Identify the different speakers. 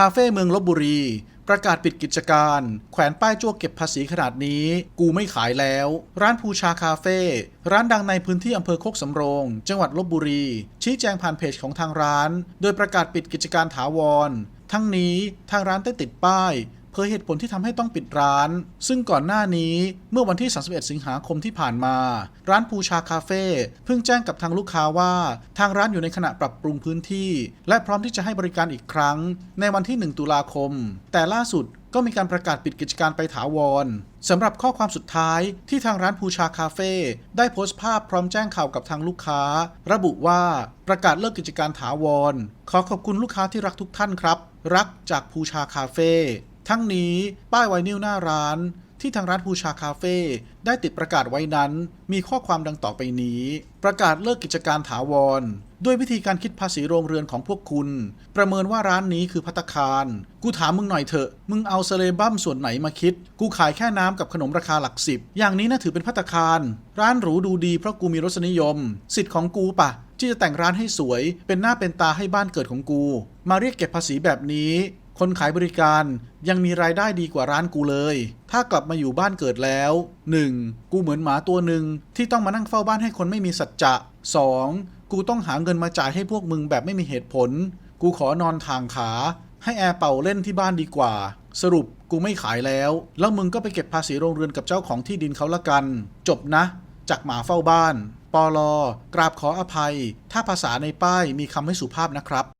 Speaker 1: คาเฟ่เมืองลบบุรี ประกาศปิดกิจการ แขวนป้ายจ้วเก็บภาษีขนาดนี้ กูไม่ขายแล้ว ร้านภูชาคาเฟ่ร้านดังในพื้นที่อำเภอโคกสำโรง จังหวัดลบบุรี ชี้แจงผ่านเพจของทางร้าน โดยประกาศปิดกิจการถาวร ทั้งนี้ทางร้านได้ติดป้าย ผยเหตุผลที่ทำให้ต้องปิดร้าน ซึ่งก่อนหน้านี้เมื่อวันที่ 31 สิงหาคมที่ผ่านมา ร้านภูชาคาเฟ่เพิ่งแจ้งกับทางลูกค้าว่า ทางร้านอยู่ในขณะปรับปรุงพื้นที่ และพร้อมที่จะให้บริการอีกครั้ง ในวันที่ 1 ตุลาคม แต่ล่าสุดก็มีการประกาศปิดกิจการไปถาวรสำหรับข้อความสุดท้ายที่ทางร้านภูชาคาเฟ่ได้โพสต์ภาพพร้อมแจ้งข่าวกับทางลูกค้า ระบุว่าประกาศเลิกกิจการถาวร ขอขอบคุณลูกค้าที่รักทุกท่านครับ รักจากภูชาคาเฟ่ ทั้งนี้ป้ายไวนิลหน้าร้าน ที่ทางร้านภูชาคาเฟ่ได้ติดประกาศไว้นั้น มีข้อความดังต่อไปนี้ ประกาศเลิกกิจการถาวร ด้วยวิธีการคิดภาษีโรงเรือนของพวกคุณ ประเมินว่าร้านนี้คือพัตตาคาร กูถามมึงหน่อยเถอะ มึงเอาเซเลบัมส่วนไหนมาคิด กูขายแค่น้ำกับขนมราคาหลักสิบ อย่างนี้น่าถือเป็นพัตตาคาร ร้านหรูดูดีเพราะกูมีรสนิยม สิทธิ์ของกูปะที่จะแต่งร้านให้สวย เป็นหน้าเป็นตาให้บ้านเกิดของกู มาเรียกเก็บภาษีแบบนี้ คนขายบริการยังมีรายได้ดีกว่าร้านกูเลย ถ้ากลับมาอยู่บ้านเกิดแล้ว 1. กูเหมือนหมาตัวหนึ่งที่ต้องมานั่งเฝ้าบ้านให้คนไม่มีสัจจะ 2. กูต้องหาเงินมาจ่ายให้พวกมึงแบบไม่มีเหตุผล กูขอนอนทางขา ให้แอร์เป่าเล่นที่บ้านดีกว่า สรุปกูไม่ขายแล้ว แล้วมึงก็ไปเก็บภาษีโรงเรือนกับเจ้าของที่ดินเขาละกัน จบนะ จากหมาเฝ้าบ้านปอลอกราบขออภัย ถ้าภาษาในป้ายมีคำไม่สุภาพนะครับ